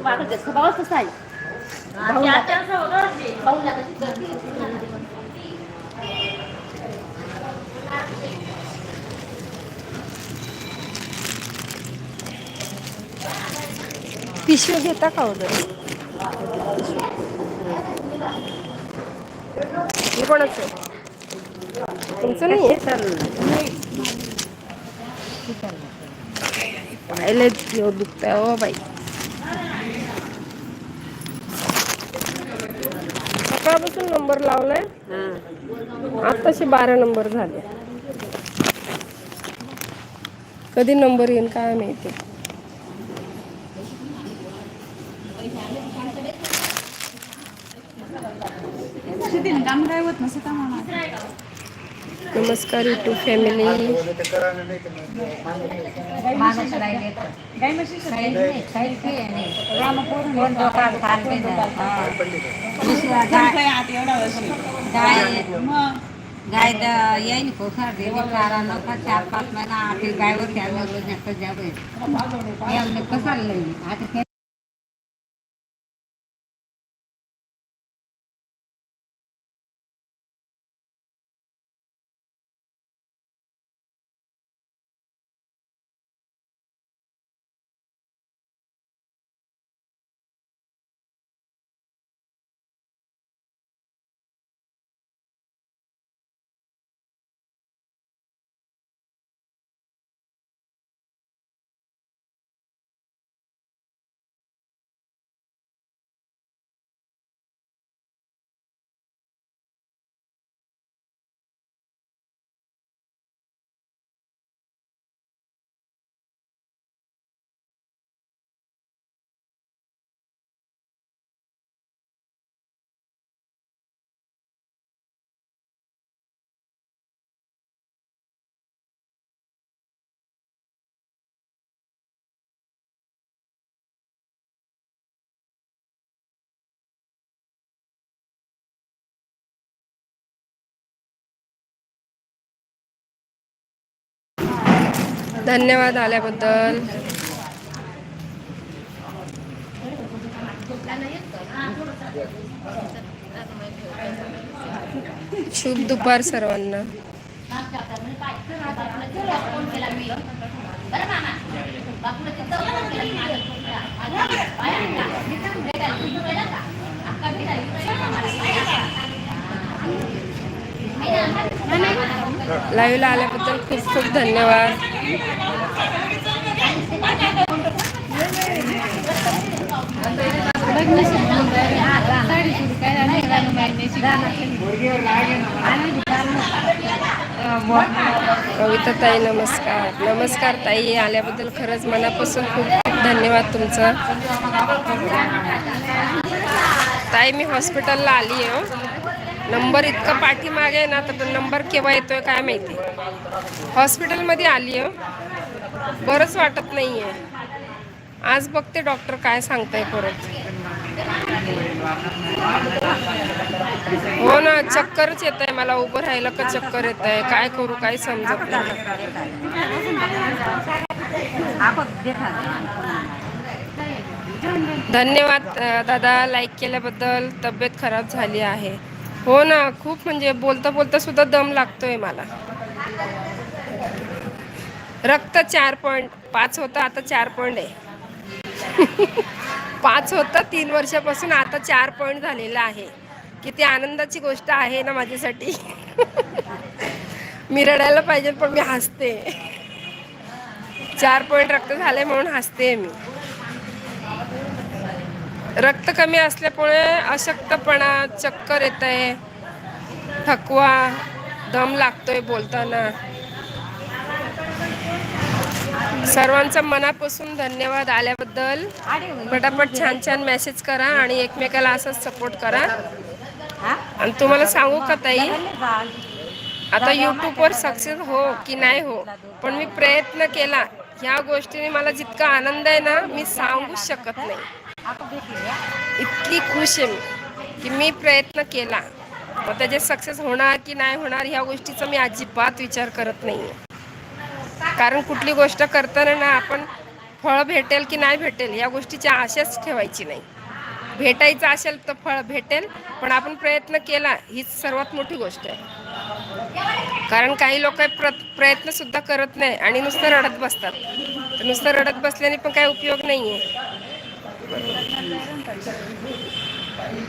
आहे. स्वभावच तसा आहे भाऊला भाऊला तशीच करते. पिशवी घेता का ऑर्डर हे कोणाचं आहे? तुमचं नाही पाहिले दुखतंय हो बाई नंबर लावलाय. आताशे बारा नंबर झाले. कधी नंबर येईल काय माहिती. नमस्कार युट्यूब फॅमिली गाय येईन पोखर देवी चारा नका चार पाच महिना आठ गायवर घ्यायला जावे कसं आता धन्यवाद आल्याबद्दल. शुभ दुपार सर्वांना. लाईव्हला आल्याबद्दल खूप खूप धन्यवाद. कविता ताई नमस्कार. नमस्कार ताई आल्याबद्दल खरंच मनापासून खूप खूप धन्यवाद तुमचं. ताई मी हॉस्पिटलला आली आहे नंबर इतका पाठीमागे आहे ना तर नंबर केव्हा येतोय काय माहिती. हॉस्पिटलमध्ये आली आहे. बरंच वाटत नाही आहे आज बघते डॉक्टर काय सांगताय परत. हो ना चक्करच येत आहे मला. उभं राहायला का चक्कर येत आहे काय करू काय समजत नाही. धन्यवाद दादा. लाईक केल्याबद्दल तब्येत खराब झाली आहे. हो ना खूप म्हणजे बोलता बोलता सुद्धा दम लागतोय मला. रक्त चार पॉईंट पाच होतं आता चार पॉईंट आहे. पाच होतं तीन वर्षापासून आता चार पॉईंट झालेलं आहे. किती आनंदाची गोष्ट आहे ना माझ्यासाठी. मी रडायला पाहिजे पण मी हसते. चार पॉईंट रक्त झाले म्हणून हसते मी. रक्त कमी असल्यामुळे अशक्तपणा चक्कर येत आहे थकवा दम लागतोय बोलताना. सर्वांचा मनापासून धन्यवाद आल्याबद्दल. पटापट छान छान मेसेज करा आणि एकमेकाला असंच सपोर्ट करा. आणि तुम्हाला सांगू का ताई? आता यूट्यूबवर सक्सेस हो की नाही हो पण मी प्रयत्न केला. ह्या गोष्टीने मला जितका आनंद आहे ना मी सांगूच शकत नाही. इतकी खुश आहे मी की मी प्रयत्न केला. मग त्याचे सक्सेस होणार की नाही होणार ह्या गोष्टीचा मी अजिबात विचार करत नाही कारण कुठली गोष्ट करताना ना आपण फळ भेटेल की नाही भेटेल या गोष्टीची आशाच ठेवायची नाही. भेटायचं असेल तर फळ भेटेल पण आपण प्रयत्न केला हीच सर्वात मोठी गोष्ट आहे. कारण काही लोक प्र प्रयत्न सुद्धा करत नाही आणि नुसतं रडत बसतात. तर नुसतं रडत बसल्याने पण काही उपयोग नाही आहे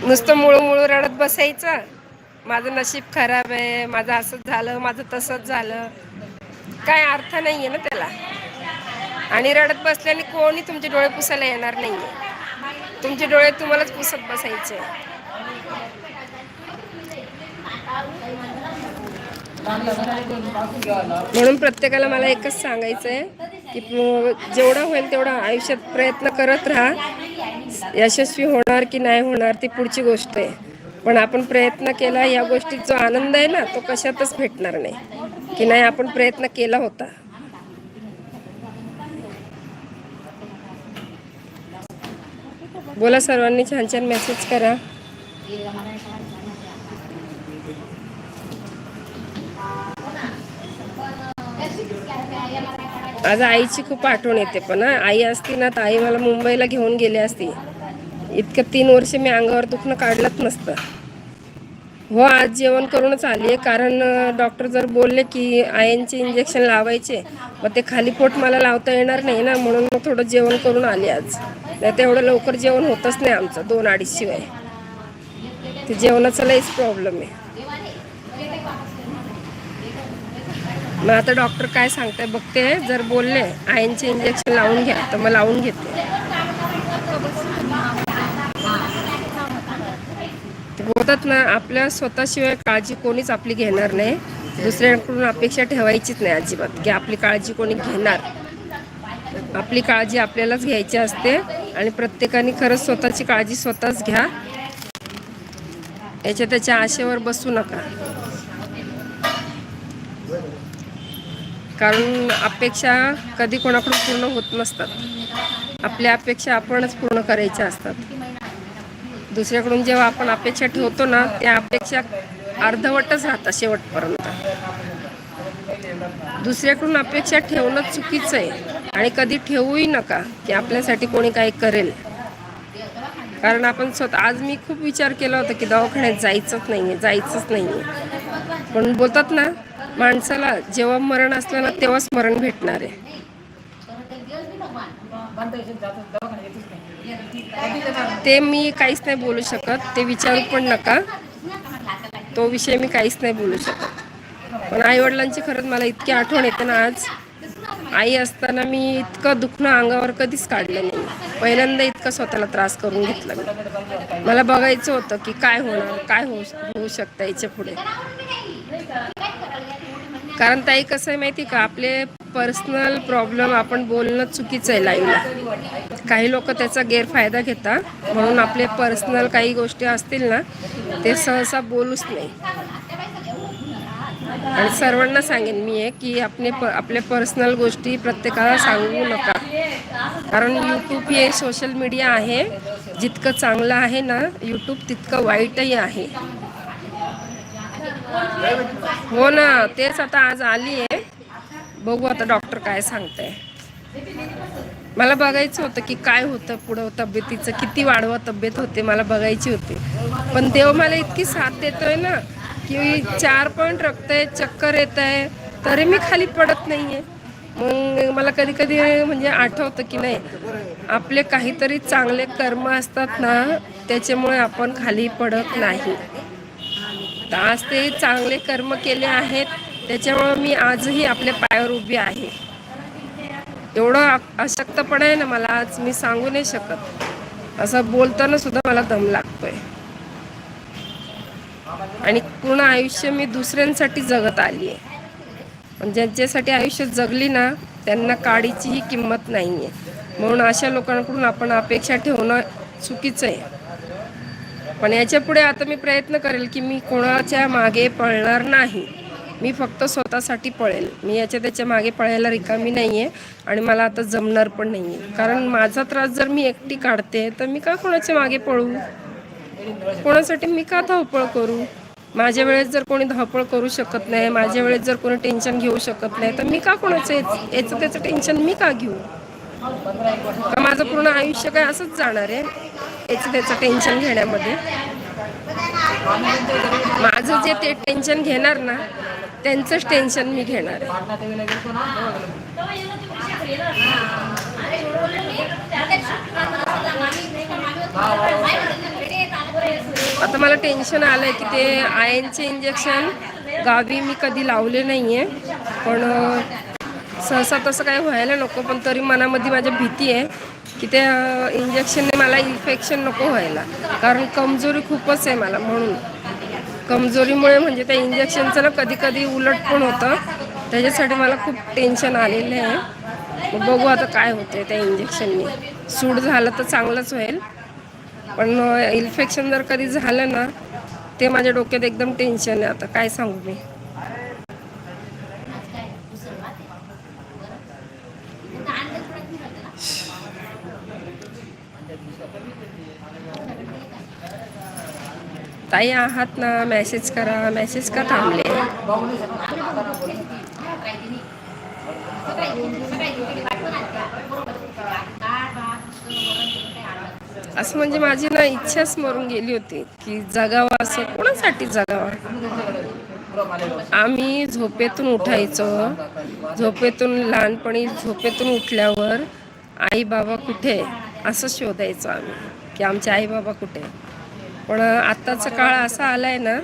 नुसतं मुळू मुळू रडत बसायचं. माझं नशीब खराब आहे माझं असंच झालं माझं तसंच झालं. काय अर्थ नाही आहे ना त्याला. आणि रडत बसल्याने कोणी तुमचे डोळे पुसायला येणार नाही आहे तुमचे डोळे तुम्हालाच पुसत बसायचे. म्हणून प्रत्येकाला मला एकच सांगायचं आहे की जेवढं होईल तेवढं आयुष्यात प्रयत्न करत राहा. यशस्वी होणार की नाही होणार ती पुढची गोष्ट आहे. पण आपण प्रयत्न केला या गोष्टीत जो आनंद आहे ना तो कशातच भेटणार नाही. की नाही आपण प्रयत्न केला होता. बोला सर्वांनी छान छान मेसेज करा. आज आईची खूप आठवण येते पण आई असती ना तर आई मला मुंबईला घेऊन गेली असती. इतकं तीन वर्ष मी अंगावर दुखणं काढलंच नसतं. हो आज जेवण करूनच आली आहे कारण डॉक्टर जर बोलले की आयनचे इंजेक्शन लावायचे मग ते खाली पोट मला लावता येणार नाही ना म्हणून मग थोडं जेवण करून आली आज. नाही तर एवढं लवकर जेवण होतच नाही आमचं दोन अडीचशिवाय ते जेवणाचा लईच प्रॉब्लेम आहे. मग आता डॉक्टर काय सांगताय? बघते. जर बोलले आयनचे इंजेक्शन लावून घ्या तर मग लावून घेते. बोलतात ना आपल्या स्वतःशिवाय काळजी कोणीच आपली घेणार नाही. दुसऱ्यांकडून अपेक्षा ठेवायचीच नाही अजिबात की आपली काळजी कोणी घेणार. आपली काळजी आपल्यालाच घ्यायची असते आणि प्रत्येकाने खरंच स्वतःची काळजी स्वतःच घ्या. याच्या त्याच्या आशेवर बसू नका. कारण अपेक्षा कधी कोणाकडून पूर्ण होत नसतात. आपल्या अपेक्षा आपणच पूर्ण करायच्या असतात. दुसऱ्याकडून जेव्हा आपण अपेक्षा ठेवतो ना त्या अपेक्षा अर्धवटच राहतात शेवटपर्यंत. दुसऱ्याकडून अपेक्षा ठेवणं चुकीचं आहे आणि कधी ठेवूही नका की आपल्यासाठी कोणी काही करेल. कारण आपण स्वतः आज मी खूप विचार केला होता की दवाखान्यात जायचंच नाही आहे जायचंच नाही आहे पण बोलतात ना माणसाला जेव्हा मरण असलं ना तेव्हाच मरण भेटणार आहे. ते मी काहीच नाही बोलू शकत. ते विचारू पण नका. तो विषय मी काहीच नाही बोलू शकत. पण आई वडिलांची खरंच मला इतकी आठवण येते ना आज. आई असताना मी इतकं दुखणं अंगावर कधीच काढलं नाही. पहिल्यांदा इतकं स्वतःला त्रास करून घेतला मी. मला बघायचं होतं की काय होणार काय होऊ होऊ शकतं याच्यापुढे. कारण ताई कसं आहे माहिती का? आपले पर्सनल प्रॉब्लेम आपण बोलणं चुकीचं आहे लाईव्हला काही लोक त्याचा गैरफायदा घेतात. म्हणून आपले पर्सनल काही गोष्टी असतील ना ते सहसा बोलूच नाही. आणि सर्वांना सांगेन मी आहे की आपले प आपल्या पर्सनल गोष्टी प्रत्येकाला सांगू नका. कारण यूट्यूब हे सोशल मीडिया आहे. जितकं चांगलं आहे ना यूट्यूब तितकं वाईटही आहे. हो ना तेच आता आज आली आहे. बघू आता डॉक्टर काय सांगताय. मला बघायचं होतं की काय होतं पुढं तब्येतीचं किती वाढवा तब्येत होते मला बघायची होती. पण देव मला इतकी साथ देतोय ना की चार पॉईंट रक्त आहे चक्कर येत आहे तरी मी खाली पडत नाही आहे मग मला कधी कधी म्हणजे आठवतं की नाही आपले काहीतरी चांगले कर्म असतात ना त्याच्यामुळे आपण खाली पडत नाही. तर आज ते चांगले कर्म केले आहेत. त्याच्यामुळं मी आजही आपल्या पायावर उभी आहे. एवढं अशक्तपणा आहे ना मला आज मी सांगू नाही शकत. असं बोलताना सुद्धा मला दम लागतोय. आणि पूर्ण आयुष्य मी दुसऱ्यांसाठी जगत आली आहे पण ज्यांच्यासाठी आयुष्य जगली ना त्यांना काडीचीही किंमत नाही आहे म्हणून अशा लोकांकडून आपण अपेक्षा ठेवणं चुकीचं आहे. पण याच्यापुढे आता मी प्रयत्न करेल की मी कोणाच्या मागे पळणार नाही. मी फक्त स्वतःसाठी पळेल. मी याच्या त्याच्यामागे पळायला रिकामी नाही आहे आणि मला आता जमणार पण नाही आहे कारण माझा त्रास जर मी एकटी काढते तर मी का कोणाच्या मागे पळू? कोणासाठी मी का धावपळ करू? माझ्या वेळेस जर कोणी धावपळ करू शकत नाही माझ्या वेळेस जर कोणी टेन्शन घेऊ शकत नाही तर मी का कोणाचं याचं त्याचं टेन्शन मी का घेऊ? का माझं पूर्ण आयुष्य काय असंच जाणार आहे? याचं त्याचं टेन्शन घेण्यामध्ये. माझं जे ते टेन्शन घेणार ना त्यांचंच टेन्शन मी घेणार आता मला टेन्शन आलंय की ते आयनचे इंजेक्शन गावी मी कधी लावले नाही आहे पण सहसा तसं काय व्हायला नको पण तरी मनामध्ये माझ्या भीती आहे की त्या इंजेक्शनने मला इन्फेक्शन नको व्हायला. कारण कमजोरी खूपच आहे मला म्हणून. कमजोरीमुळे म्हणजे त्या इंजेक्शनचं ना कधी कधी उलट पण होतं. त्याच्यासाठी मला खूप टेन्शन आलेलं आहे. मग बघू आता काय होते त्या इंजेक्शनने सूट झालं तर चांगलंच होईल. पण इन्फेक्शन जर कधी झालं ना ते माझ्या डोक्यात एकदम टेन्शन आहे. आता काय सांगू मी? ताई आहात ना मेसेज करा मेसेज का थांबले. असं म्हणजे माझी ना इच्छाच मरून गेली होती की जगावं असं कोणासाठी जगावं? आम्ही झोपेतून उठायचो. झोपेतून लहानपणी झोपेतून उठल्यावर आई बाबा कुठे? असं शोधायचो आम्ही की आमचे आई बाबा कुठे? पण आत्ताचा काळ असा आलाय ना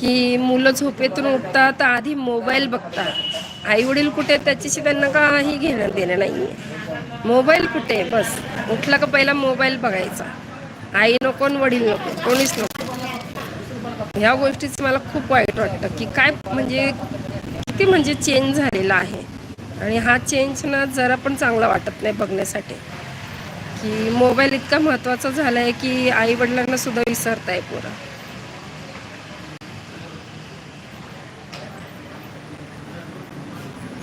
की मुलं झोपेतून उठतात आधी मोबाईल बघतात. आई वडील कुठे त्याच्याशी त्यांना काही घेणं देणं नाही आहे मोबाईल कुठे आहे? बस. उठला का पहिला मोबाईल बघायचा. आई नको आणि वडील नको कोणीच नको. ह्या गोष्टीचं मला खूप वाईट वाटतं की काय म्हणजे किती म्हणजे चेंज झालेला आहे. आणि हा चेंज ना जरा पण चांगला वाटत नाही बघण्यासाठी. की मोबाईल इतका महत्त्वाचा झाला आहे की आई वडिलांना सुद्धा विसरताय पोरं.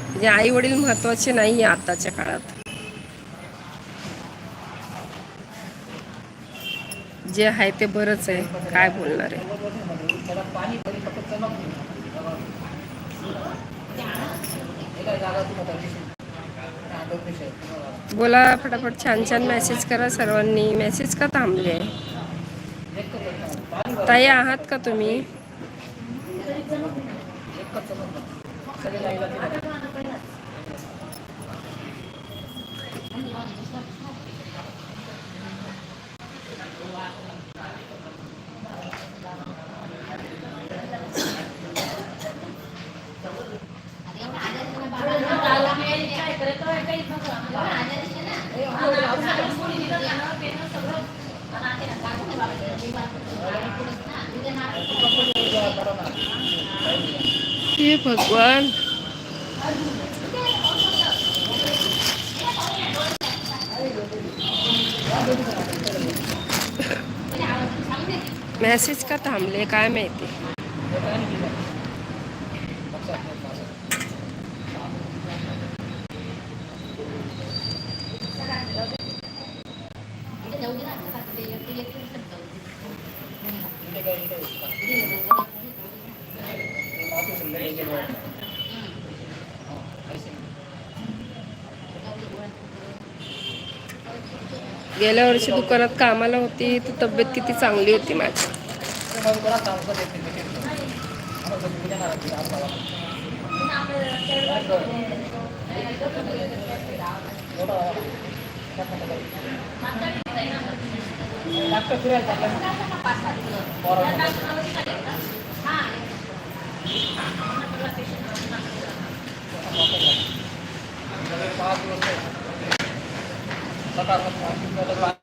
म्हणजे आई वडील महत्त्वाचे नाही आहे आताच्या काळात. जे आहे ते बरंच आहे. काय बोलणार आहे? बोला फटाफट छान छान मेसेज करा सर्वांनी. मेसेज का थांबले? ताई आहात का तुम्ही? हे भगवान मेसेज का थांबले काय माहिती गेल्या वर्षी दुकानात कामाला होती तर तब्येत किती चांगली होती माझी? Tatakot mo.